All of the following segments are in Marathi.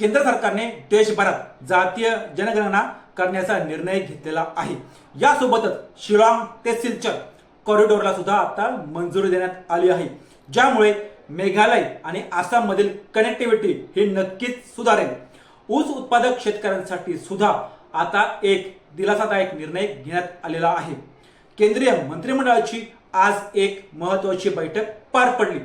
केंद्र सरकारने देशभरात जातीय जनगणना करण्याचा निर्णय घेतलेला आहे. यासोबतच शिलाँग ते सिलचर कॉरिडॉरला सुद्धा आता मंजुरी देण्यात आली आहे. ज्यामुळे मेघालय आणि आसाममधील कनेक्टिव्हिटी ही नक्कीच सुधारेल. ऊस उत्पादक शेतकऱ्यांसाठी सुद्धा आता एक दिलासादायक निर्णय घेण्यात आलेला आहे. केंद्रीय मंत्रिमंडळाची आज एक महत्वाची बैठक पार पडली.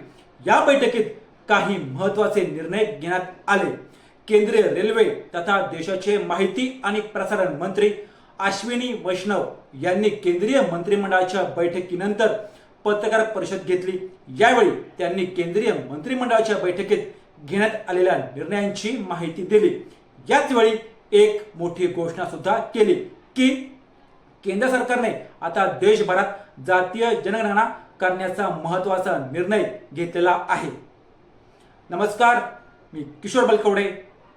या बैठकीत काही महत्त्वाचे निर्णय घेण्यात आले. केंद्रीय रेल्वे तथा देशाचे माहिती आणि प्रसारण मंत्री अश्विनी वैष्णव यांनी केंद्रीय मंत्रिमंडळाच्या बैठकीनंतर पत्रकार परिषद घेतली. यावेळी त्यांनी केंद्रीय मंत्रिमंडळाच्या बैठकीत घेण्यात आलेल्या निर्णयांची माहिती दिली. याच वेळी एक मोठी घोषणा सुद्धा केली की केंद्र सरकारने आता देशभरात जातीय जनगणना करण्याचा महत्त्वाचा निर्णय घेतलेला आहे. नमस्कार मी किशोर बलकवडे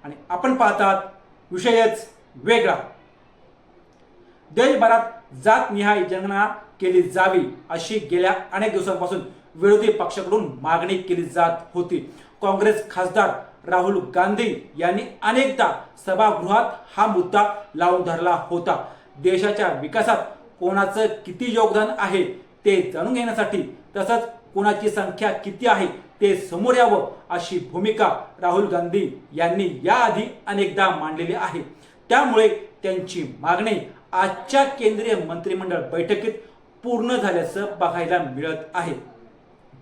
आणि आपण पाहतात विषयच वेगळा. देशभरात जातनिहाय जनगणना केली जावी अशी गेल्या अनेक दिवसांपासून विरोधी पक्षाकडून मागणी केली जात होती. काँग्रेस खासदार राहुल गांधी यांनी अनेकदा सभागृहात हा मुद्दा लावून धरला होता. देशाच्या विकासात कोणाचं किती योगदान आहे ते जाणून घेण्यासाठी तसंच कोणाची संख्या किती आहे ते समोर यावं अशी भूमिका राहुल गांधी यांनी याआधी अनेकदा मांडलेली आहे. त्यामुळे त्यांची मागणी आजच्या केंद्रीय मंत्रिमंडळ बैठकीत पूर्ण झाल्याचं बघायला मिळत आहे.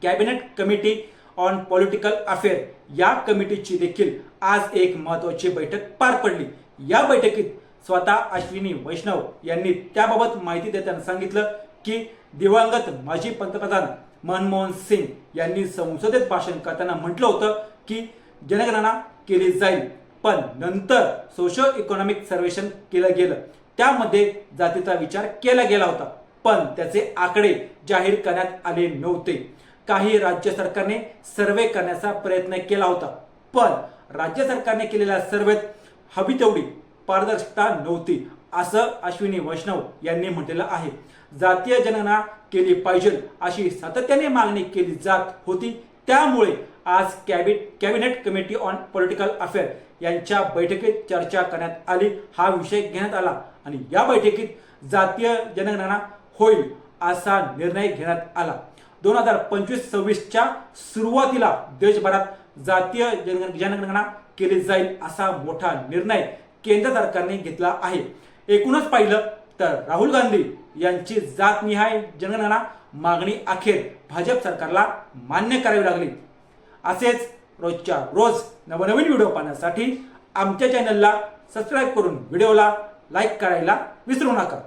Cabinet committee on political affair या कमिटीची देखील आज एक महत्वाची बैठक पार पडली. या बैठकीत स्वतः अश्विनी वैष्णव यांनी त्याबाबत माहिती देताना सांगितलं की दिवंगत माजी पंतप्रधान मनमोहन सिंग यांनी संसदेत भाषण करताना म्हटलं होतं की जनगणना केली जाईल पण नंतर सोशो इकॉनॉमिक सर्वेक्षण केलं गेलं. त्यामध्ये जातीचा विचार केला गेला होता पण त्याचे आकडे जाहीर करण्यात आले नव्हते. काही राज्य सरकारने सर्वे करण्याचा प्रयत्न केला होता पण राज्य सरकारने केलेल्या सर्वेत हवी तेवढी पारदर्शकता नव्हती. असं अश्विनी वैष्णव यांनी म्हटलेलं आहे. जातीय जनना केली पाहिजे अशी सातत्याने मागणी केली जात होती. त्यामुळे आज cabinet cabinet committee on political affair यांच्या बैठकीत चर्चा करण्यात आली. हा विषय घेण्यात आला आणि या बैठकीत जातीय जनगणना होईल असा निर्णय घेण्यात आला. दोन हजार पंचवीस सव्वीसच्या सुरुवातीला देशभरात जातीय जनगण जनगणना केली जाईल असा मोठा निर्णय केंद्र सरकारने घेतला आहे. एकूणच पाहिलं तर राहुल गांधी यांची जातनिहाय जनगणना मागणी अखेर भाजप सरकारला मान्य करावी लागली. असेच रोजच्या रोज नवनवीन व्हिडिओ पाहण्यासाठी आमच्या चॅनलला सबस्क्राईब करून व्हिडिओला लाईक करायला विसरू नका.